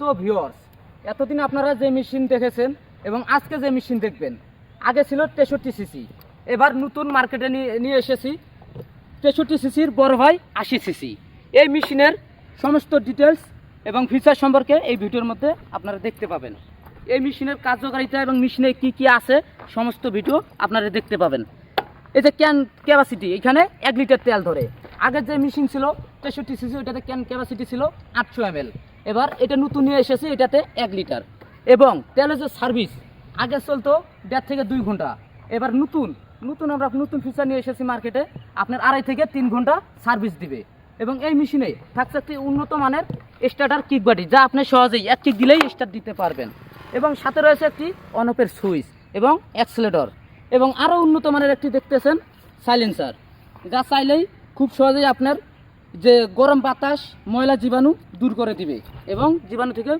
তো ভিওর্স এতদিন আপনারা যে মেশিন দেখেছেন এবং আজকে যে মেশিন দেখবেন, আগে ছিল তেষট্টি সিসি এবার নতুন মার্কেটে নিয়ে এসেছি তেষট্টি সিসির বড় ভাই আশি সিসি এই মেশিনের সমস্ত ডিটেলস এবং ফিচার সম্পর্কে এই ভিডিওর মধ্যে আপনারা দেখতে পাবেন। এই মেশিনের কার্যকারিতা এবং মেশিনে কি কি আছে, সমস্ত ভিডিও আপনারা দেখতে পাবেন। এই যে ক্যান ক্যাপাসিটি এখানে এক লিটার তেল ধরে। আগের যে মেশিন ছিল, তেষট্টি সিসি ওইটাতে ক্যান ক্যাপাসিটি ছিল আটশো এম এবার এটা নতুন নিয়ে এসেছে, এটাতে এক লিটার। এবং তেলের যে সার্ভিস। আগে চলতো দেড় থেকে দুই ঘণ্টা। এবার নতুন নতুন আমরা নতুন ফিচার নিয়ে এসেছি মার্কেটে আপনার আড়াই থেকে তিন ঘণ্টা সার্ভিস দিবে। এবং এই মেশিনে থাকছে একটি উন্নত মানের স্টার্টার কিক বাটি যা আপনি সহজেই এক কিক দিলেই স্টার্ট দিতে পারবেন। এবং সাথে রয়েছে একটি অনপের সুইচ এবং অ্যাক্সিলেটর এবং আরও উন্নত মানের একটি দেখতেছেন সাইলেন্সার যা চাইলেই খুব সহজেই আপনার যে গরম বাতাস ময়লা জীবাণু দূর করে দিবে এবং জীবাণু থেকে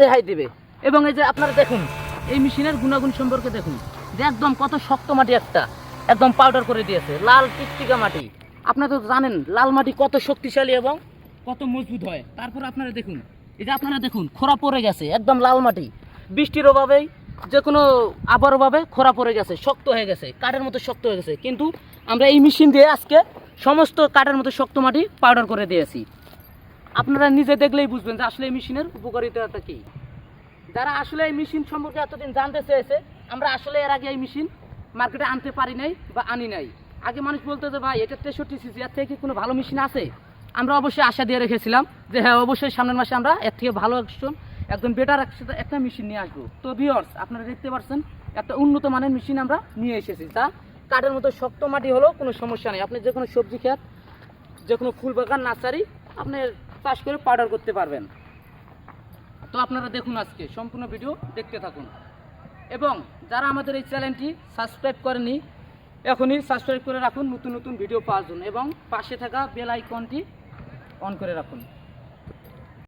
রেহাই দিবে। এবং এই যে আপনারা দেখুন, এই মেশিনের গুণাগুণ সম্পর্কে দেখুন। যে একদম কত শক্ত মাটি একটা, একদম পাউডার করে দিয়েছে, লাল টিকটিকা মাটি। আপনারা তো জানেন, লাল মাটি কত শক্তিশালী এবং কত মজবুত হয়। তারপর আপনারা দেখুন, এই যে আপনারা দেখুন, খোরা পড়ে গেছে, একদম লাল মাটি। বৃষ্টির অভাবেই যে কোনো আবার অভাবে খোরা পড়ে গেছে, শক্ত হয়ে গেছে, কাঠের মতো শক্ত হয়ে গেছে। কিন্তু আমরা এই মেশিন দিয়ে আজকে সমস্ত কাঠের মতো শক্ত মাটি পাউডার করে দিয়েছি। আপনারা নিজে দেখলেই বুঝবেন যে আসলে এই মেশিনের উপকারিতাটা কী। যারা আসলে এই মেশিন সম্পর্কে এতদিন জানতে চেয়েছে, আমরা আসলে এর আগে এই মেশিন মার্কেটে আনতে পারি নাই বা আনি নাই। আগে মানুষ বলতো যে, ভাই, এটা তেষট্টি সিসি, এর থেকে কোনো ভালো মেশিন আছে? আমরা অবশ্যই আশা দিয়ে রেখেছিলাম যে হ্যাঁ অবশ্যই সামনের মাসে আমরা এর থেকে ভালো একজন একদম বেটার একটা মেশিন নিয়ে আসব। তো ভিওর্স আপনারা দেখতে পাচ্ছেন, একটা উন্নত মানের মেশিন আমরা নিয়ে এসেছি তা কাঠের মতো শক্ত মাটি হলেও কোনো সমস্যা নেই। আপনি যে কোনো সবজি খেত যে কোনো ফুল বাগান, নার্সারি, আপনি চাষ করে পাউডার করতে পারবেন। তো আপনারা দেখুন আজকে, সম্পূর্ণ ভিডিও দেখতে থাকুন। এবং যারা আমাদের এই চ্যানেলটি সাবস্ক্রাইব করেনি এখনই সাবস্ক্রাইব করে রাখুন, নতুন নতুন ভিডিও পাওয়ার জন্য। এবং পাশে থাকা বেল আইকনটি অন করে রাখুন।